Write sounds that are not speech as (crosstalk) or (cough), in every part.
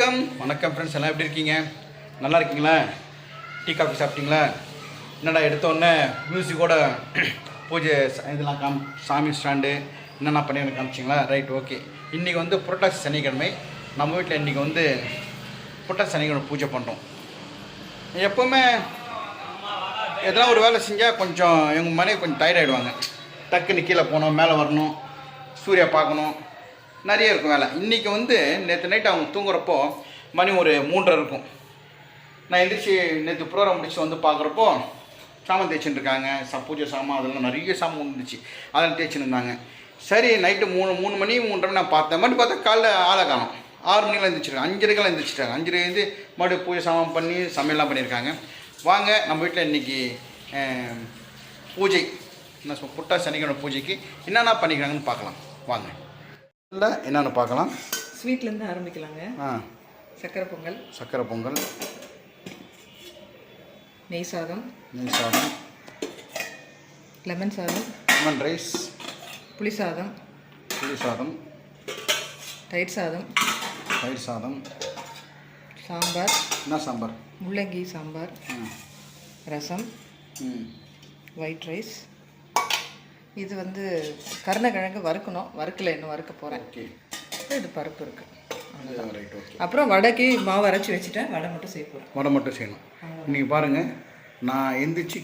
வணக்கம். வணக்கம் ஃப்ரெண்ட்ஸ் எல்லாம் எப்படி இருக்கீங்க? நல்லா இருக்கீங்களா? டீ காஃபி சாப்பிட்டீங்களா? என்னடா எடுத்தோடனே மியூசிக்கோட (clears throat) பூஜை இதெல்லாம் காம் சாமி ஸ்டாண்டு என்னென்ன பண்ணி எனக்கு காமிச்சிங்களா? ரைட் ஓகே இன்றைக்கி வந்து புரட்டாசி சனிக்கிழமை. நம்ம வீட்டில் இன்றைக்கி வந்து புரட்டாசி சனிக்கிழமை பூஜை பண்ணுறோம் எப்போவுமே எதனா ஒரு வேலை செஞ்சால் கொஞ்சம் எங்கள் மனைவி கொஞ்சம் டயர்ட் ஆயிடுவாங்க. டக்குன்னு கீழே போகணும் மேலே வரணும் சூர்யா பார்க்கணும். நிறைய இருக்கும் வேலை. இன்றைக்கி வந்து நேற்று நைட் அவங்க தூங்குறப்போ மணி ஒரு மூன்றரை இருக்கும். நான் எந்திரிச்சு நேற்று ப்ரோக்ராம் முடிச்சு வந்து பார்க்குறப்போ சாமான் தேய்ச்சின்னு இருக்காங்க. ச பூஜை சாமான் அதெல்லாம் நிறைய சாமான் இருந்துச்சு அதெல்லாம் தேய்ச்சின்னு இருந்தாங்க. சரி நைட்டு மூணு மூணு மணி மூன்றரை நான் பார்த்தேன். மறுபடியும் பார்த்தா காலைல ஆளை காணும். ஆறு மணிக்கெலாம் எழுந்திரிச்சிருக்காங்க அஞ்சரைக்கெல்லாம் எழுந்திரிச்சிட்டாங்க அஞ்சரைலேருந்து மறுபடியும் பூஜை சாமான் பண்ணி சமையல்லாம் பண்ணியிருக்காங்க. வாங்க நம்ம வீட்டில் இன்றைக்கி பூஜை. என்ன சொல் புட்டா சனிக்கிழமை பூஜைக்கு என்னென்ன பண்ணிக்கிறாங்கன்னு பார்க்கலாம். வாங்க. இல்லை என்னென்னு பார்க்கலாம். ஸ்வீட்லேருந்து ஆரம்பிக்கலாங்க. ஆ. சக்கரை பொங்கல். சக்கரை பொங்கல். நெய் சாதம். நெய் சாதம். லெமன் சாதம். Lemon rice. புளி சாதம். புளி சாதம். தயிர் சாதம். தயிர் சாதம். சாம்பார். என்ன சாம்பார்? முள்ளங்கி சாம்பார். ரசம். ம். White rice. இது வந்து கருணக்கிழங்கு வறுக்கணும். வறுக்கல இன்னும் வறுக்க போகிறேன் இது பருப்பு இருக்குது அப்புறம் வடைக்கு மாவு அரைச்சி வச்சுட்டேன். வடை மட்டும் செய்ய போகிறேன் வடை மட்டும் செய்யணும். இன்றைக்கி பாருங்கள் நான் எந்திரிச்சு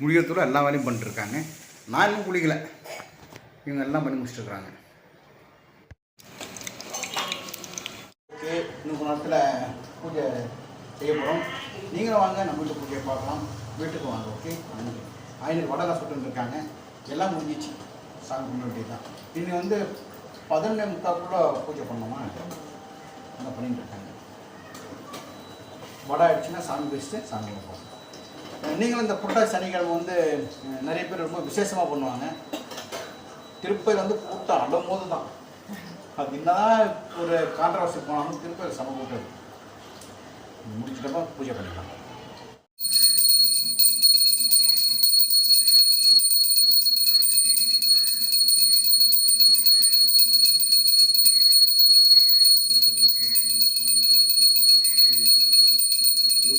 முடியத்தோட எல்லா வேலையும் பண்ணிட்டுருக்காங்க. நான் இன்னும் குளிக்கல. இவங்க எல்லாம் பண்ணி முடிச்சிட்டுருக்காங்க ஓகே இன்னும் நேரத்தில் பூஜை செய்ய போகிறோம் நீங்களும் வாங்க நம்ம வீட்டு பூஜையை பார்க்கலாம். வீட்டுக்கு வாங்க ஓகே ஐநூறு வடை சுட்டு இருக்காங்க. எல்லாம் முடிஞ்சிச்சு. சாமி கும்பிட்டு தான் இன்னும் வந்து பதினொன்னே முக்காக்குள்ளே பூஜை பண்ணோமா அந்த பண்ணிட்டு இருக்காங்க. வடை ஆயிடுச்சுன்னா சாமி பேசிட்டு சாமி கும்பிடுவோம் நீங்களும் இந்த புரட்டாசி சனிக்கிழமை வந்து நிறைய பேர் ரொம்ப விசேஷமாக பண்ணுவாங்க. திருப்பதி வந்து கூட்டம் அழும்போது தான் அது என்னதான் ஒரு கான்ட்ரவர்சி போனாலும் திருப்பதி சம கூட்டம் முடிச்சிட்டப்ப பூஜை பண்ணிக்கலாம்.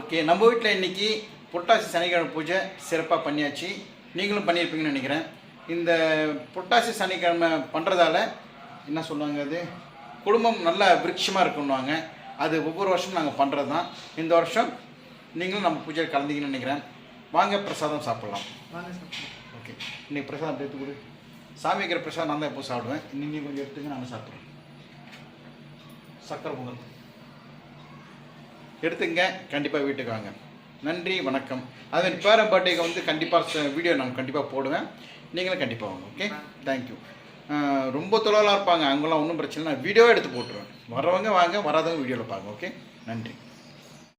okay நம்ம வீட்டில் இன்னைக்கு புரட்டாசி சனிக்கிழமை பூஜை சிறப்பாக பண்ணியாச்சு. நீங்களும் பண்ணியிருப்பீங்கன்னு நினைக்கிறேன். இந்த புரட்டாசி சனிக்கிழமை பண்ணுறதால என்ன சொல்லுவாங்க அது? குடும்பம் நல்ல விருட்சமாக இருக்குன்னுவாங்க அது ஒவ்வொரு வருஷமும் நாங்கள் பண்ணுறது தான் இந்த வருஷம் நீங்களும் நம்ம பூஜையில் கலந்தீங்கன்னு நினைக்கிறேன். வாங்க பிரசாதம் சாப்பிட்லாம். வாங்க ஓகே இன்னைக்கு பிரசாதம் எடுத்து கொடு. சாமி வைக்கிற பிரசாதம் நான் தான் எப்போ சாப்பிடுவேன். இன்னைக்கு கொஞ்சம் எடுத்துங்க நாங்கள் சாப்பிட்றோம் சக்கரை பொங்கல். எடுத்துங்க. கண்டிப்பாக வீட்டுக்கு வாங்க. நன்றி வணக்கம். அதன் பேரன் பர்த்டேக்கு வந்து கண்டிப்பாக வீடியோ நான் கண்டிப்பாக போடுவேன். நீங்களும் கண்டிப்பாக வாங்க ஓகே தேங்க்யூ ரொம்ப தொலைலாம் இருப்பாங்க. அங்கெல்லாம் ஒன்றும் பிரச்சனை நான் வீடியோவே எடுத்து போட்டுருவேன். வரவங்க வாங்க வராதவங்க வீடியோவில் பாருங்க ஓகே நன்றி.